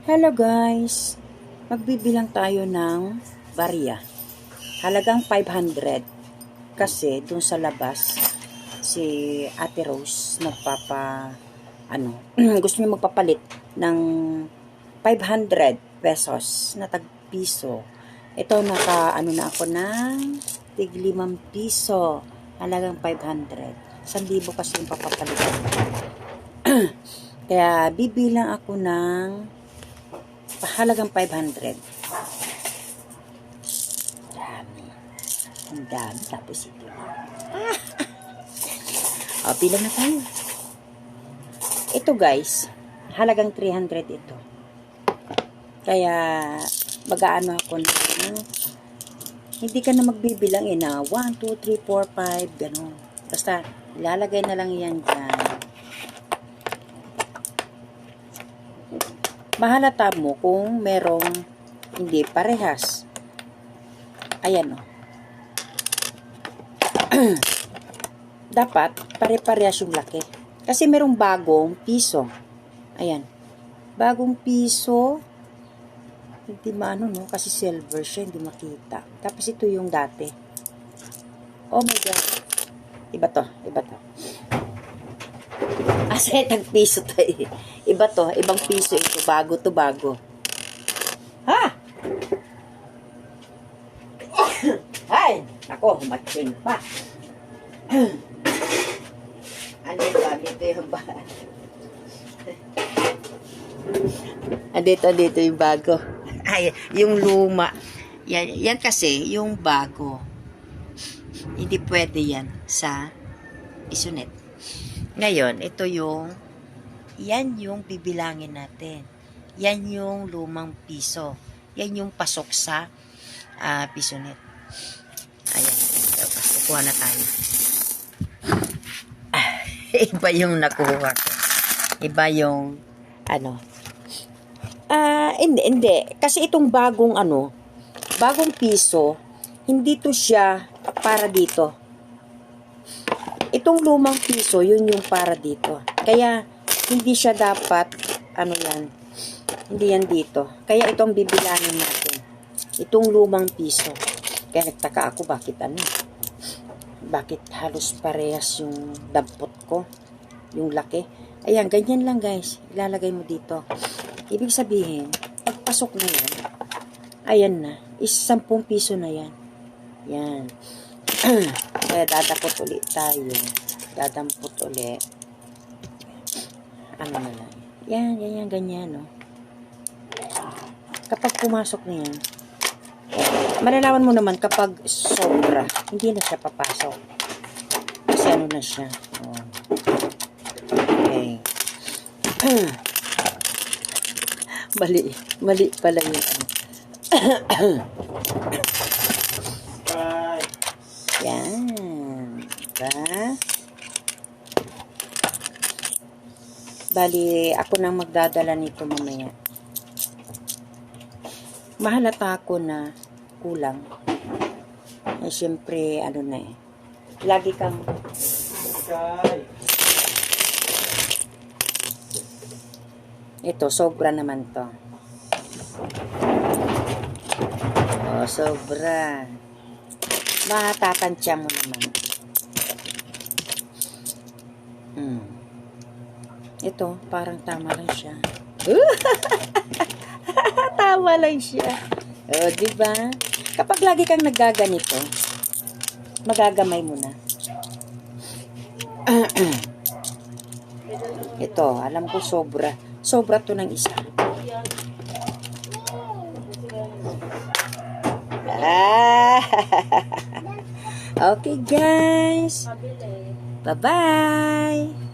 Hello guys! Magbibilang tayo ng barya. Halagang 500. Kasi dun sa labas, si Ate Rose nagpapa, ano, gusto niya magpapalit ng 500 pesos na tagpiso. Ito naka, ano na ako ng tig 5 piso. Halagang 500. 1,000 kasi yung papapalitan. Kaya bibilang ako ng halagang 500. Dami. Ang dami. Tapos ito na. o, bilang na tayo. Ito guys, halagang 300 ito. Kaya, mag-aano ako na, hindi ka na magbibilang eh na 1, 2, 3, 4, 5, gano'n. Basta, ilalagay na lang yan dyan. Mahalata mo kung merong hindi parehas. Ayan o. Dapat pare-parehas yung laki. Kasi merong bagong piso. Ayan. Bagong piso. Hindi maano no. Kasi silver siya. Hindi makita. Tapos ito yung dati. Oh my God. Iba to. Iba to. Asa tag piso to eh. Iba to, ibang piso ito. Bago to, bago. Ha? Ay! Ako, humatsin pa. ano ba? Dito yung ba? Andito, andito yung bago. Ay, yung luma. Yan, yan kasi, yung bago. Hindi pwede yan sa isunet. Ngayon, ito yung, yan yung bibilangin natin. Yan yung lumang piso. Yan yung pasok sa uh, pisonet. Ayan, ito, kukuha na tayo. Iba yung nakuha ko. Iba yung, ano, ah, hindi, hindi. Kasi itong bagong, ano, bagong piso, hindi to siya para dito itong lumang piso, yun yung para dito. Kaya, hindi siya dapat, ano yan, hindi yan dito. Kaya itong bibilangin natin. Itong lumang piso. Kaya nagtaka ako, bakit ano? Bakit halos parehas yung dampot ko? Yung laki. Ayan, ganyan lang guys. Ilalagay mo dito. Ibig sabihin, pagpasok na yan, ayan na. Is 10 piso na yan. Yan. Kaya dadakot ulit tayo. Dadampot ulit. Ano na lang. Yan, yan, yan, ganyan, no. Kapag pumasok na yan, malalaman mo naman kapag sobra, hindi na siya papasok. Kasi ano na siya. Oh. Okay. mali. Mali pala ano. Yan. Diba? Bali, ako nang magdadala nito mamaya. Mahalata ako na kulang. Eh, syempre, ano na eh. Lagi kang... Ito, sobra naman to. Oh, sobra. Matatansya mo naman. Hmm. Ito, parang tama lang siya. tama lang siya. O, oh, di ba? Kapag lagi kang nagaganito, magagamay mo na. Ito, alam ko sobra. Sobra to ng isa. Ah! okay, guys. Bye-bye.